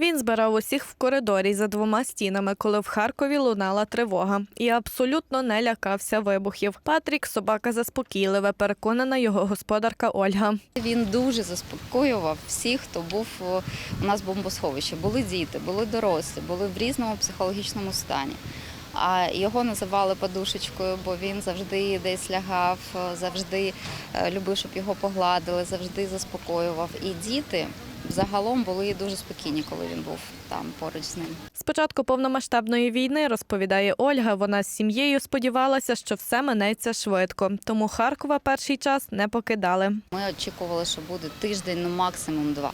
Він збирав усіх в коридорі за двома стінами, коли в Харкові лунала тривога, і абсолютно не лякався вибухів. Патрік собака заспокійливе, переконана його господарка Ольга. Він дуже заспокоював всіх, хто був у нас в бомбосховищі. Були діти, були дорослі, були в різному психологічному стані. А його називали подушечкою, бо він завжди десь лягав, завжди е, любив, щоб його погладили, завжди заспокоював. І діти загалом були дуже спокійні, коли він був там поруч з ним. З початку повномасштабної війни, розповідає Ольга, вона з сім'єю сподівалася, що все минеться швидко. Тому Харкова перший час не покидали. Ми очікували, що буде тиждень, ну максимум два.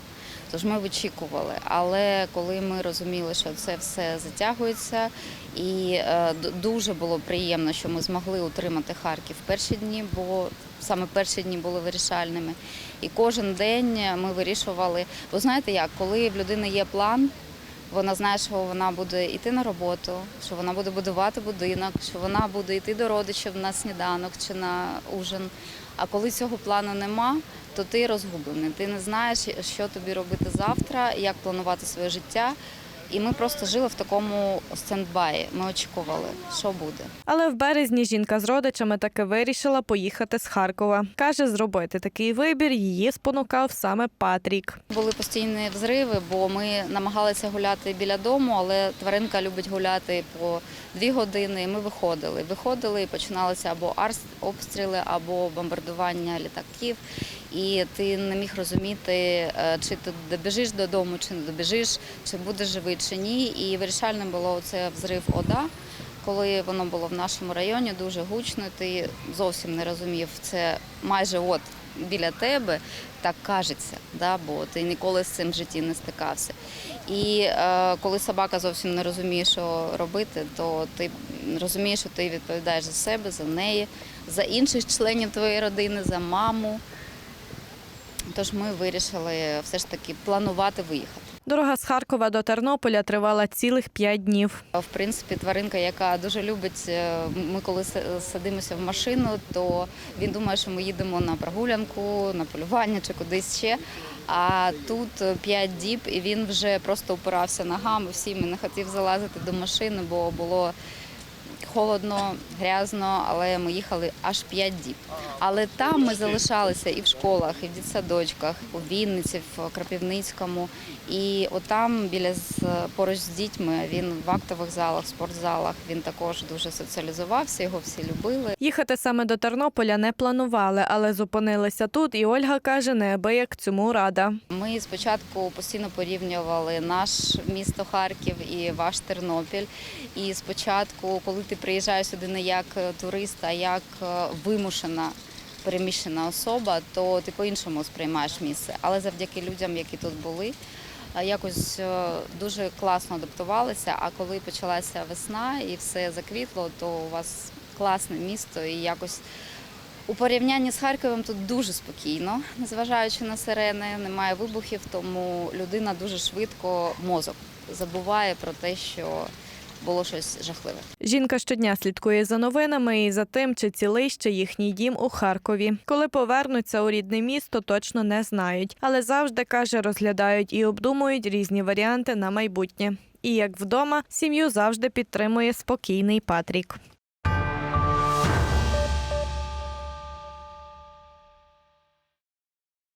Тож ми вичікували. Але коли ми розуміли, що це все затягується, і е, дуже було приємно, що ми змогли утримати Харків перші дні, бо саме перші дні були вирішальними. І кожен день ми вирішували. Бо знаєте як, коли в людини є план. Вона знає, що вона буде йти на роботу, що вона буде будувати будинок, що вона буде йти до родичів на сніданок чи на ужин. А коли цього плану нема, то ти розгублений. Ти не знаєш, що тобі робити завтра, як планувати своє життя. І ми просто жили в такому стендбаї. Ми очікували, що буде. Але в березні жінка з родичами таки вирішила поїхати з Харкова. Каже, зробити такий вибір її спонукав саме Патрік. Були постійні взриви, бо ми намагалися гуляти біля дому, але тваринка любить гуляти по дві години. І ми виходили. Виходили і починалися або артобстріли, або бомбардування літаків. І ти не міг розуміти, е, чи ти добіжиш додому, чи не добіжиш, чи будеш живий, чи ні. І вирішальним було це взрив ОДА. Коли воно було в нашому районі дуже гучно, ти зовсім не розумів, це майже от біля тебе, так кажеться, да, бо ти ніколи з цим в житті не стикався. І е, коли собака зовсім не розуміє, що робити, то ти розумієш, що ти відповідаєш за себе, за неї, за інших членів твоєї родини, за маму. Тож ми вирішили все ж таки планувати виїхати. Дорога з Харкова до Тернополя тривала цілих п'ять днів. В принципі, тваринка, яка дуже любить, е, ми коли садимося в машину, то він думає, що ми їдемо на прогулянку, на полювання чи кудись ще. А тут 5 діб, і він вже просто упирався ногами всім і не хотів залазити до машини, бо було холодно, грязно, але ми їхали аж 5 діб. Але там ми залишалися і в школах, і в дитсадочках, у Вінниці, в Крапівницькому. І отам, біля поруч з дітьми, він в актових залах, спортзалах, він також дуже соціалізувався, його всі любили. Їхати саме до Тернополя не планували, але зупинилися тут. І Ольга каже, неабияк цьому рада. Ми спочатку постійно порівнювали наш місто Харків і ваш Тернопіль. І спочатку, коли ти приїжджаєш сюди не як е, турист, а як е, вимушена переміщена особа, то ти по-іншому сприймаєш місце. Але завдяки людям, які тут були, е, якось дуже класно адаптувалися. А коли почалася весна і все заквітло, то у вас класне місто і якось. У порівнянні з Харковом тут дуже спокійно, незважаючи на сирени, немає вибухів, тому людина дуже швидко мозок забуває про те, що було щось жахливе. Жінка щодня слідкує за новинами і за тим, чи цілий ще їхній дім у Харкові. Коли повернуться у рідне місто, точно не знають, але завжди каже, розглядають і обдумують різні варіанти на майбутнє. І як вдома, сім'ю завжди підтримує спокійний Патрік.